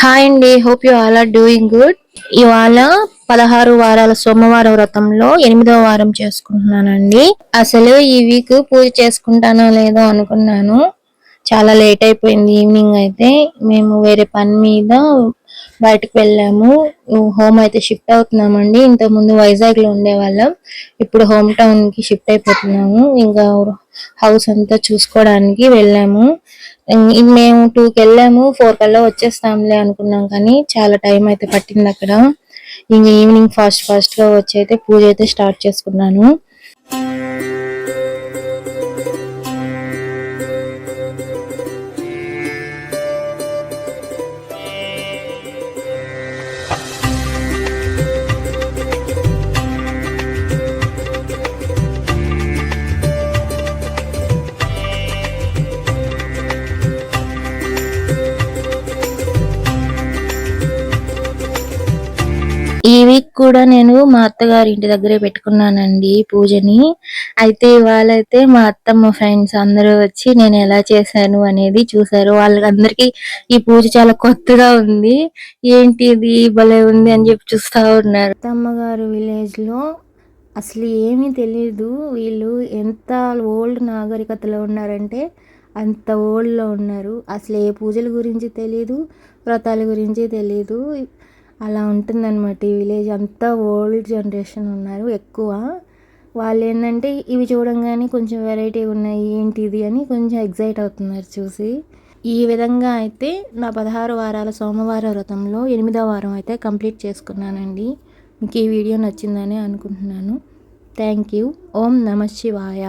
Hi అండి hope you all are doing good ఇవాళ పదహారు వారాల సోమవారం వ్రతంలో ఎనిమిదో వారం చేసుకుంటున్నానండి అసలు ఈ వీక్ పూజ చేసుకుంటానో లేదో అనుకున్నాను. చాలా లేట్ అయిపోయింది ఈవినింగ్ అయితే. మేము వేరే పని మీద బయటకు వెళ్ళాము. హోమ్ అయితే షిఫ్ట్ అవుతున్నామండి ఇంతకు ముందు ఉండేవాళ్ళం. ఇప్పుడు హోమ్ టౌన్కి షిఫ్ట్ అయిపోతున్నాము. ఇంకా హౌస్ అంతా చూసుకోవడానికి వెళ్ళాము. మేము టూకి వెళ్ళాము ఫోర్ కల్లా వచ్చేస్తాంలే అనుకున్నాం కానీ చాలా టైం అయితే పట్టింది అక్కడ. ఇంక ఈవినింగ్ ఫాస్ట్ ఫాస్ట్గా వచ్చి అయితే పూజ అయితే స్టార్ట్ చేసుకున్నాను. వీక్ కూడా నేను మా అత్తగారి ఇంటి దగ్గరే పెట్టుకున్నానండి పూజని. అయితే ఇవాళ అయితే మా అత్తమ్మ ఫ్రెండ్స్ అందరూ వచ్చి నేను ఎలా చేశాను అనేది చూసారు వాళ్ళందరికీ ఈ పూజ చాలా కొత్తగా ఉంది. ఏంటి ఇది భలే ఉంది అని చెప్పి చూస్తా ఉన్నారు. అత్తమ్మ గారు విలేజ్లో అసలు ఏమీ తెలియదు వీళ్ళు ఎంత ఓల్డ్ నాగరికతలో ఉన్నారంటే అంత ఓల్డ్లో ఉన్నారు. అసలు ఏ పూజల గురించి తెలియదు వ్రతాల గురించి తెలియదు అలా ఉంటుందన్నమాట. ఈ విలేజ్ అంతా ఓల్డ్ జనరేషన్ ఉన్నారు ఎక్కువ. వాళ్ళు ఏంటంటే ఇవి చూడంగానే కొంచెం వెరైటీ ఉన్నాయి ఏంటి ఇది అని కొంచెం ఎగ్జైట్ అవుతున్నారు చూసి. ఈ విధంగా అయితే నా పదహారు వారాల సోమవార వ్రతంలో ఎనిమిదో వారం అయితే కంప్లీట్ చేసుకున్నానండి. మీకు ఈ వీడియో నచ్చిందని అనుకుంటున్నాను. Thank you. ఓం నమ శివాయ.